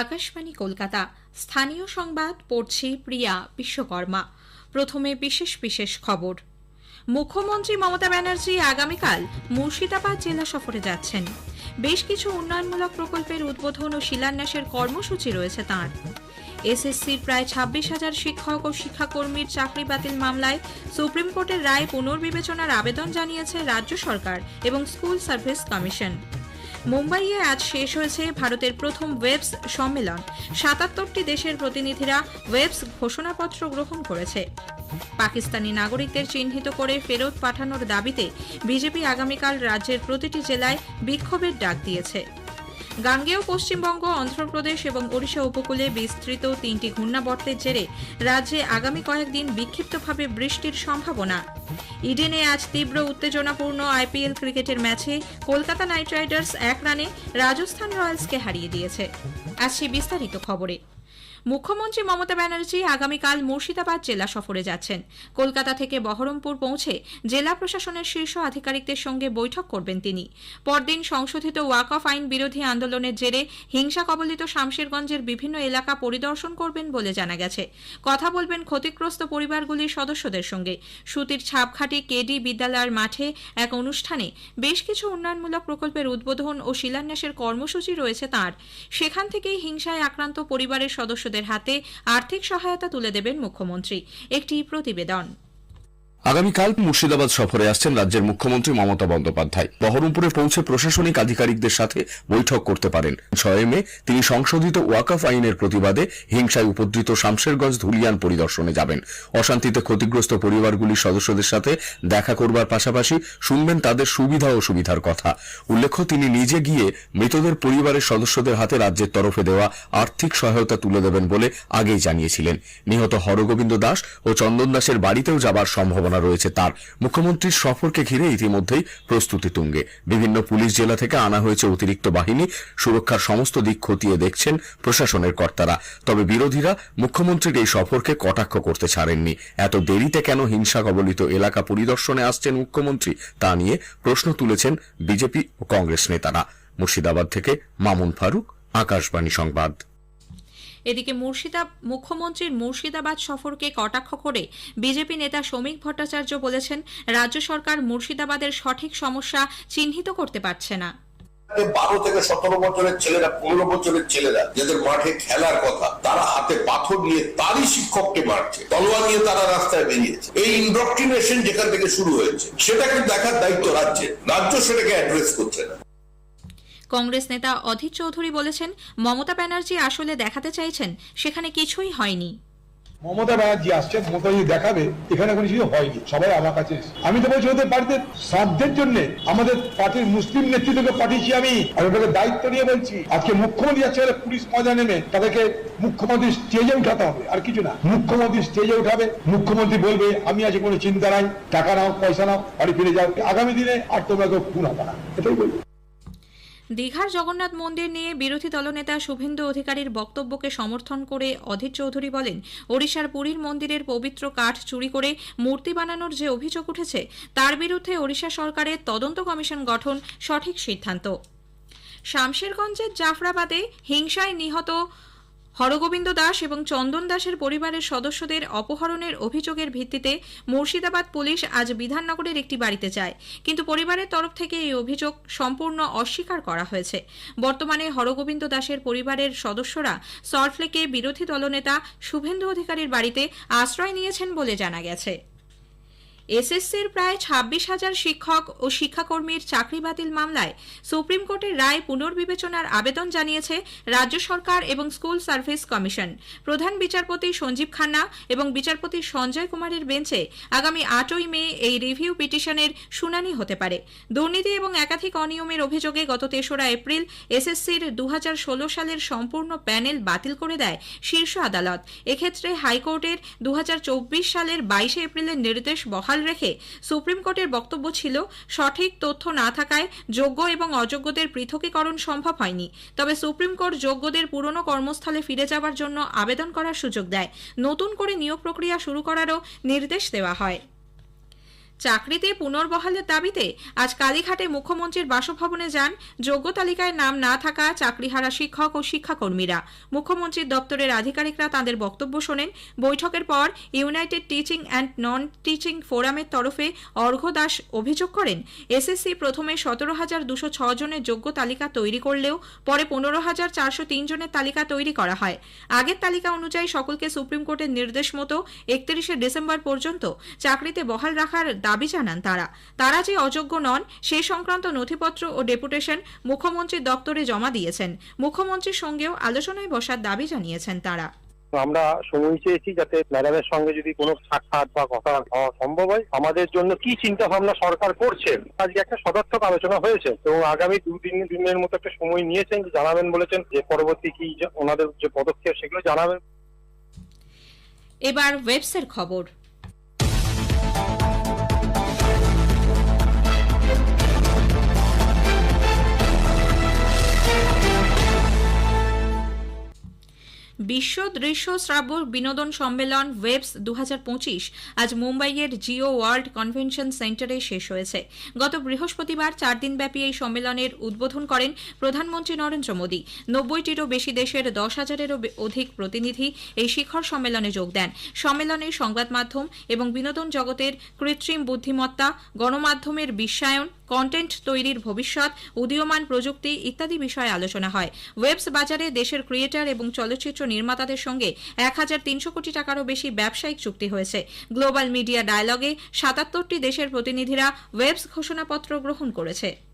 আকাশবাণী কলকাতা। স্থানীয় সংবাদ, পড়ছি প্রিয়া বিশ্বকর্মা। প্রথমে বিশেষ বিশেষ খবর। মুখ্যমন্ত্রী মমতা ব্যানার্জি আগামীকাল মুর্শিদাবাদ জেলা সফরে যাচ্ছেন। বেশ কিছু উন্নয়নমূলক প্রকল্পের উদ্বোধন ও শিলান্যাসের কর্মসূচি রয়েছে তাঁর। এসএসসির প্রায় ছাব্বিশ হাজার শিক্ষক ও শিক্ষাকর্মীর চাকরি বাতিল মামলায় সুপ্রিম কোর্টের রায় পুনর্বিবেচনার আবেদন জানিয়েছে রাজ্য সরকার এবং স্কুল সার্ভিস কমিশন। মুম্বাইয়ে আজ শেষ হয়েছে ভারতের প্রথম ওয়েবস সম্মেলন। সাতাত্তরটি দেশের প্রতিনিধিরা ওয়েবস ঘোষণাপত্র গ্রহণ করেছে। পাকিস্তানি নাগরিকদের চিহ্নিত করে ফেরত পাঠানোর দাবিতে বিজেপি আগামীকাল রাজ্যের প্রতিটি জেলায় বিক্ষোভের ডাক দিয়েছে। গাঙ্গেয় পশ্চিমবঙ্গ, অন্ধ্রপ্রদেশ এবং ওড়িশা উপকূলে বিস্তৃত তিনটি ঘূর্ণাবর্তের জেরে রাজ্যে আগামী কয়েকদিন বিক্ষিপ্তভাবে বৃষ্টির সম্ভাবনা। ইডেনে আজ তীব্র উত্তেজনাপূর্ণ আইপিএল ক্রিকেটের ম্যাচে কলকাতা নাইট রাইডার্স এক রানে রাজস্থান রয়্যালসকে হারিয়ে দিয়েছে। আসছি বিস্তারিত খবরে। মুখ্যমন্ত্রী মমতা ব্যানার্জি আগামীকাল মুর্শিদাবাদ জেলা সফরে যাচ্ছেন। কলকাতা থেকে বহরমপুর পৌঁছে জেলা প্রশাসনের শীর্ষ আধিকারিকদের সঙ্গে বৈঠক করবেন তিনি। পরদিন সংশোধিত ওয়াক অফ আইন বিরোধী আন্দোলনের জেরে হিংসা কবলিত শামশেরগঞ্জের বিভিন্ন এলাকা পরিদর্শন করবেন বলে জানা গেছে। কথা বলবেন ক্ষতিগ্রস্ত পরিবারগুলির সদস্যদের সঙ্গে। সুতির ছাপখাটি কেডি বিদ্যালয়ের মাঠে এক অনুষ্ঠানে বেশ কিছু উন্নয়নমূলক প্রকল্পের উদ্বোধন ও শিলান্যাসের কর্মসূচি রয়েছে তাঁর। সেখান থেকেই হিংসায় আক্রান্ত পরিবারের সদস্যদের হাতে আর্থিক সহায়তা তুলে দেবেন মুখ্যমন্ত্রী। একটি প্রতিবেদন। আগামীকাল মুর্শিদাবাদ সফরে আসছেন রাজ্যের মুখ্যমন্ত্রী মমতা বন্দ্যোপাধ্যায়। বহরমপুরে পৌঁছে প্রশাসনিক আধিকারিকদের সাথে বৈঠক করতে পারেন। ছয় মে তিনি সংশোধিত ওয়াকাফ আইনের প্রতিবাদে হিংসায় উপদ্রিত শামশেরগঞ্জ ধুলিয়ান পরিদর্শনে যাবেন। অশান্তিতে ক্ষতিগ্রস্ত পরিবারগুলির সদস্যদের সাথে দেখা করবার পাশাপাশি শুনবেন তাদের সুবিধা ও সুবিধার কথা। উল্লেখ্য, তিনি নিজে গিয়ে মৃতদের পরিবারের সদস্যদের হাতে রাজ্যের তরফে দেওয়া আর্থিক সহায়তা তুলে দেবেন বলে আগেই জানিয়েছিলেন। নিহত হরগোবিন্দ দাস ও চন্দন দাসের বাড়িতেও যাবার সম্ভাবনা রয়েছে তার। মুখ্যমন্ত্রীর সফরকে ঘিরে ইতিমধ্যেই প্রস্তুতি তুঙ্গে। বিভিন্ন পুলিশ জেলা থেকে আনা হয়েছে অতিরিক্ত বাহিনী। সুরক্ষার সমস্ত দিক খতিয়ে দেখছেন প্রশাসনের কর্তারা। তবে বিরোধীরা মুখ্যমন্ত্রীর এই সফরকে কটাক্ষ করতে ছাড়েননি। এত দেরিতে কেন হিংসা কবলিত এলাকা পরিদর্শনে আসছেন মুখ্যমন্ত্রী, তা নিয়ে প্রশ্ন তুলেছেন বিজেপি ও কংগ্রেস নেতারা। মুর্শিদাবাদ থেকে মামুন ফারুক, আকাশবাণী সংবাদ। এদিকে মুর্শিদা, মুখ্যমন্ত্রীর মুর্শিদাবাদ সফরকে কটাক্ষ করে বিজেপি নেতা শ্রমিক ভট্টাচার্য বলেছেন, রাজ্য সরকার মুর্শিদাবাদের সঠিক সমস্যা চিহ্নিত করতে পারছে না। বারো থেকে সতেরো বছরের ছেলেরা, পনেরো বছরের ছেলেরা, যাদের মাঠে খেলার কথা, তারা হাতে পাথর নিয়ে তারই শিক্ষককে মারছে। তলোয়ার নিয়ে তারা রাস্তায় বেরিয়েছে। এই ইন্ডক্ট্রিনেশন যেখান থেকে শুরু হয়েছে সেটাকে দেখার দায়িত্ব রাজ্যের। রাজ্য সেটাকে অ্যাড্রেস করছে না। কংগ্রেস নেতা অধীর চৌধুরী বলেছেন, মমতা ব্যানার্জি আসলে দেখাতে চাইছেন, সেখানে কিছুই হয়নি। মমতা ব্যানার্জি আসছে মমতা ব্যানার্জি দেখাবে, এখানে কোনো কিছু হয়নি, সবাই আমার কাছে আমি তো বলছি, ওদের পার্টিতে শ্রাদ্ধের জন্য আমাদের পার্টির মুসলিম নেতৃত্বকে পাঠিয়েছি আমি, আর ওটাকে দায়িত্ব নিয়ে বলছি, আজকে মুখ্যমন্ত্রী যাচ্ছে পুলিশ মজা নেমে তাদেরকে মুখ্যমন্ত্রী স্টেজে উঠাতে হবে, আর কিছু না। মুখ্যমন্ত্রী স্টেজে উঠাবে, মুখ্যমন্ত্রী বলবে, আমি আজ কোনো চিন্তা নাই, টাকা নাও, পয়সা নাও, বাড়ি ফিরে যাও, আগামী দিনে আর তোমাকে খুন হবে না। এটাই বলব। দীঘার জগন্নাথ মন্দির নিয়ে বিরোধী দলনেতা শুভেন্দু অধিকারীর বক্তব্যকে সমর্থন করে অধীর চৌধুরী বলেন, ওড়িশার পুরীর মন্দিরের পবিত্র কাঠ চুরি করে মূর্তি বানানোর যে অভিযোগ উঠেছে, তার বিরুদ্ধে ওড়িশা সরকারের তদন্ত কমিশন গঠন সঠিক সিদ্ধান্ত। শামশেরগঞ্জের জাফরাবাদে হিংসায় নিহত হরগোবিন্দ দাস এবং চন্দন দাসের পরিবারের সদস্যদের অপহরণের অভিযোগের ভিত্তিতে মুর্শিদাবাদ পুলিশ আজ বিধাননগরের একটি বাড়িতে যায়। কিন্তু পরিবারের তরফ থেকে এই অভিযোগ সম্পূর্ণ অস্বীকার করা হয়েছে। বর্তমানে হরগোবিন্দ দাসের পরিবারের সদস্যরা সল্টলেকে বিরোধী দলনেতা শুভেন্দু অধিকারীর বাড়িতে আশ্রয় নিয়েছেন বলে জানা গেছে। এসএসসির প্রায় ছাব্বিশ হাজার শিক্ষক ও শিক্ষাকর্মীর চাকরি বাতিল মামলায় সুপ্রিম কোর্টের রায় পুনর্বিবেচনার আবেদন জানিয়েছে রাজ্য সরকার এবং স্কুল সার্ভিস কমিশন। প্রধান বিচারপতি সঞ্জীব খান্না এবং বিচারপতি সঞ্জয় কুমারের বেঞ্চে আগামী আটই মে এই রিভিউ পিটিশনের শুনানি হতে পারে। দুর্নীতি এবং একাধিক অনিয়মের অভিযোগে গত তেসরা এপ্রিল এসএসসির দু হাজার ষোলো সালের সম্পূর্ণ প্যানেল বাতিল করে দেয় শীর্ষ আদালত। এক্ষেত্রে হাইকোর্টের দু হাজার চব্বিশ সালের বাইশে এপ্রিলের নির্দেশ বহাল রেখে সুপ্রিম কোর্টের বক্তব্য ছিল, সঠিক তথ্য না থাকায় যোগ্য এবং অযোগ্যদের পৃথকীকরণ সম্ভব হয়নি। তবে সুপ্রিম কোর্ট যোগ্যদের পুরনো কর্মস্থলে ফিরে যাওয়ার জন্য আবেদন করার সুযোগ দেয়। নতুন করে নিয়োগ প্রক্রিয়া শুরু করারও নির্দেশ দেওয়া হয়। চাকরিতে পুনর্বহালের দাবিতে আজ কালীঘাটে মুখ্যমন্ত্রীর বাসভবনে যান যোগ্য তালিকায় নাম না থাকা চাকরিহারা শিক্ষক ও শিক্ষাকর্মীরা। মুখ্যমন্ত্রীর দপ্তরের আধিকারিকরা তাঁদের বক্তব্য শোনেন। বৈঠকের পর United teaching and non teaching ফোরামের তরফে অর্ঘ্য দাস অভিযোগ করেন, এসএসসি প্রথমে সতেরো হাজার দুশো ছ জনের যোগ্য তালিকা তৈরি করলেও পরে পনেরো হাজার চারশো তিন জনের তালিকা তৈরি করা হয়। আগের তালিকা অনুযায়ী সকলকে সুপ্রিম কোর্টের নির্দেশ মতো একত্রিশে ডিসেম্বর পর্যন্ত চাকরিতে বহাল রাখার দাবি জানান তারা। তারা যে অযোগ্য নন সে সংক্রান্ত নথিপত্র ও ডেপুটেশন মুখ্যমন্ত্রীর দপ্তরে জমা দিয়েছেন। মুখ্যমন্ত্রীর সঙ্গেও আলোচনায় বসার দাবি জানিয়েছেন তারা। আমরা সময় চেয়েছি যাতে ম্যাডামের সঙ্গে যদি কোনো সাক্ষাৎ বা কথা হওয়া সম্ভব হয় আমাদের জন্য কি চিন্তা ভাবনা সরকার করছে আজকে একটা সদর্থক আলোচনা হয়েছে। এবং আগামী দু তিন দিনের মতো একটা সময় নিয়েছেন জানাবেন বলেছেন যে পরবর্তী কি ওনাদের যে পদক্ষেপ সেগুলো জানাবেন। এবার ওয়েবসের খবর। বিশ্ব দৃশ্য শ্রাব্য বিনোদন সম্মেলন ওয়েবস দু হাজার পঁচিশ আজ মুম্বাইয়ের জিও ওয়ার্ল্ড কনভেনশন সেন্টারে শেষ হয়েছে। গত বৃহস্পতিবার চার দিনব্যাপী এই সম্মেলনের উদ্বোধন করেন প্রধানমন্ত্রী নরেন্দ্র মোদী। নব্বইটিরও বেশি দেশের দশ হাজারেরও অধিক প্রতিনিধি এই শিখর সম্মেলনে যোগ দেন। সম্মেলনে সংবাদ মাধ্যম এবং বিনোদন জগতের কৃত্রিম বুদ্ধিমত্তা, গণমাধ্যমের বিশ্বায়ন কন্টেন্ট তৈরির ভবিষ্যৎ, উদীয়মান প্রযুক্তি ইত্যাদি বিষয়ে আলোচনা হয়। ওয়েবস বাজারে দেশের ক্রিয়েটার এবং চলচ্চিত্র নির্মাতাদের সঙ্গে এক হাজার তিনশো কোটি টাকারও বেশি ব্যবসায়িক চুক্তি হয়েছে। গ্লোবাল মিডিয়া ডায়ালগে সাতাত্তরটি দেশের প্রতিনিধিরা ওয়েবস ঘোষণাপত্র গ্রহণ করেছে।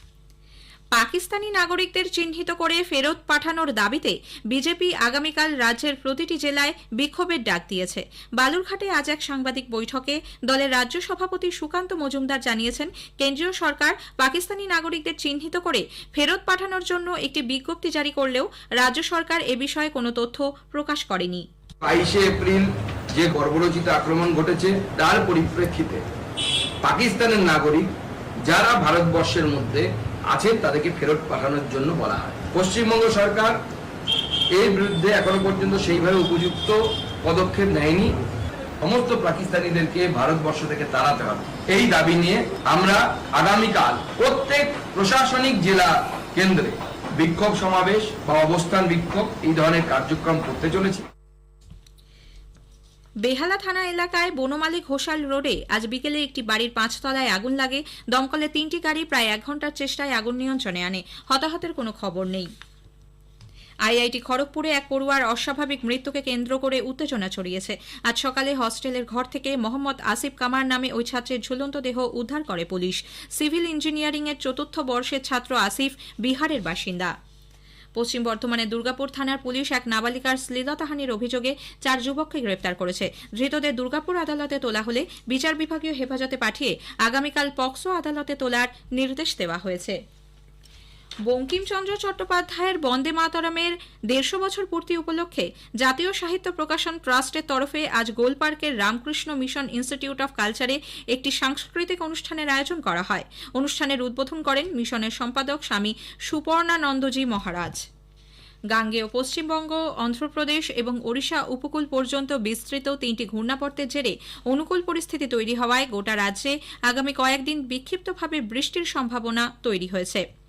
পাকিস্তানি নাগরিকদের চিহ্নিত করে ফেরত পাঠানোর দাবিতে বিজেপি আগামীকাল রাজ্যের প্রতিটি জেলায় বিক্ষোভের ডাক দিয়েছে। বালুরঘাটে আজ এক সাংবাদিক বৈঠকে দলের রাজ্য সভাপতি সুকান্ত মজুমদার জানিয়েছেন, কেন্দ্রীয় সরকার পাকিস্তানি নাগরিকদের চিহ্নিত করে ফেরত পাঠানোর জন্য একটি বিজ্ঞপ্তি জারি করলেও রাজ্য সরকার এ বিষয়ে কোনো তথ্য প্রকাশ করেনি। এপ্রিল যে বর্বরচিত আক্রমণ ঘটেছে, তার পরিপ্রেক্ষিতে পাকিস্তানের নাগরিক যারা ভারতবর্ষের মধ্যে আছেন তাদেরকে ফেরত পাঠানোর জন্য বলা হয়। পশ্চিমবঙ্গ সরকার এর বিরুদ্ধে এখনও পর্যন্ত সেইভাবে উপযুক্ত পদক্ষেপ নেয়নি। সমস্ত পাকিস্তানিদেরকে ভারতবর্ষ থেকে তাড়াতে হবে। এই দাবি নিয়ে আমরা আগামীকাল প্রত্যেক প্রশাসনিক জেলা কেন্দ্রে বিক্ষোভ সমাবেশ বা অবস্থান বিক্ষোভ এই ধরনের কার্যক্রম করতে চলেছি। বেহালা থানা এলাকায় বনমালী ঘোষাল রোডে আজ বিকেলে একটি বাড়ির পাঁচতলায় আগুন লাগে। দমকলে তিনটি গাড়ি প্রায় এক ঘণ্টার চেষ্টায় আগুন নিয়ন্ত্রণে আনে। হতাহতের কোনো খবর নেই। আইআইটি খড়গপুরে এক পড়ুয়ার অস্বাভাবিক মৃত্যুকে কেন্দ্র করে উত্তেজনা ছড়িয়েছে। আজ সকালে হস্টেলের ঘর থেকে মোহাম্মদ আসিফ কামার নামে ওই ছাত্রের ঝুলন্ত দেহ উদ্ধার করে পুলিশ। সিভিল ইঞ্জিনিয়ারিং এর চতুর্থ বর্ষের ছাত্র আসিফ বিহারের বাসিন্দা। পশ্চিম বর্ধমানের দুর্গাপুর থানার পুলিশ এক নাবালিকার শ্লীলতাহানির অভিযোগে চার যুবককে গ্রেপ্তার করেছে। ধৃতদের দুর্গাপুর আদালতে তোলা হলে বিচার বিভাগীয় হেফাজতে পাঠিয়ে আগামীকাল পক্সো আদালতে তোলার নির্দেশ দেওয়া হয়েছে। বঙ্কিমচন্দ্র চট্টোপাধ্যায়ের বন্দে মাতরমের দেড়শো বছর পূর্তি উপলক্ষে জাতীয় সাহিত্য প্রকাশন ট্রাস্টের তরফে আজ গোলপার্কের রামকৃষ্ণ মিশন ইনস্টিটিউট অফ কালচারে একটি সাংস্কৃতিক অনুষ্ঠানের আয়োজন করা হয়। অনুষ্ঠানের উদ্বোধন করেন মিশনের সম্পাদক স্বামী সুপর্ণানন্দজি মহারাজ। গাঙ্গেয় পশ্চিমবঙ্গ, অন্ধ্রপ্রদেশ এবং ওড়িশা উপকূল পর্যন্ত বিস্তৃত তিনটি ঘূর্ণাবর্তের জেরে অনুকূল পরিস্থিতি তৈরি হওয়ায় গোটা রাজ্যে আগামী কয়েকদিন বিক্ষিপ্তভাবে বৃষ্টির সম্ভাবনা তৈরি হয়েছে।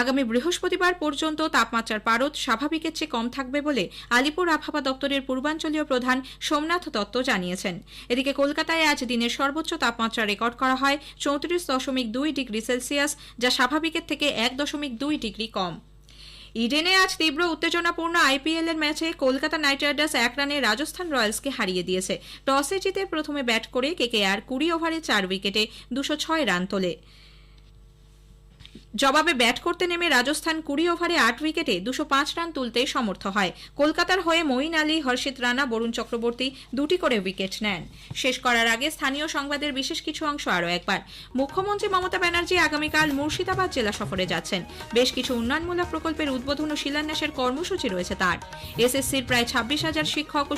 আগামী বৃহস্পতিবার পর্যন্ত তাপমাত্রার পারদ স্বাভাবিকের চেয়ে কম থাকবে বলে আলিপুর আবহাওয়া দপ্তরের পূর্বাঞ্চলীয় প্রধান সোমনাথ দত্ত জানিয়েছেন। এদিকে কলকাতায় আজ দিনের সর্বোচ্চ তাপমাত্রা রেকর্ড করা হয় চৌত্রিশ দশমিক দুই ডিগ্রি সেলসিয়াস, যা স্বাভাবিকের থেকে এক দশমিক দুই ডিগ্রি কম। ইডেনে আজ তীব্র উত্তেজনাপূর্ণ আইপিএল এর ম্যাচে কলকাতা নাইট রাইডার্স এক রানে রাজস্থান রয়্যালসকে হারিয়ে দিয়েছে। টসে জিতে প্রথমে ব্যাট করে কেকেআর কুড়ি ওভারে চার উইকেটে দুশো ছয় রান তোলে। জবাবে ব্যাট করতে নেমে রাজস্থান কুড়ি ওভারে আট উইকেটে দুশো পাঁচ রান তুলতে সমর্থ হয়। কলকাতার হয়ে মঈন আলী, হর্ষিত রানা, বরুণ চক্রবর্তী দুটি করে উইকেট নেন। শেষ করার আগে স্থানীয় সংবাদের বিশেষ কিছু অংশ আরও একবার। মুখ্যমন্ত্রী মমতা ব্যানার্জি আগামীকাল মুর্শিদাবাদ জেলা সফরে যাচ্ছেন। বেশ কিছু উন্নয়নমূলক প্রকল্পের উদ্বোধন ও শিলান্যাসের কর্মসূচি রয়েছে তার। এসএসসির প্রায় ছাব্বিশ হাজার শিক্ষক ও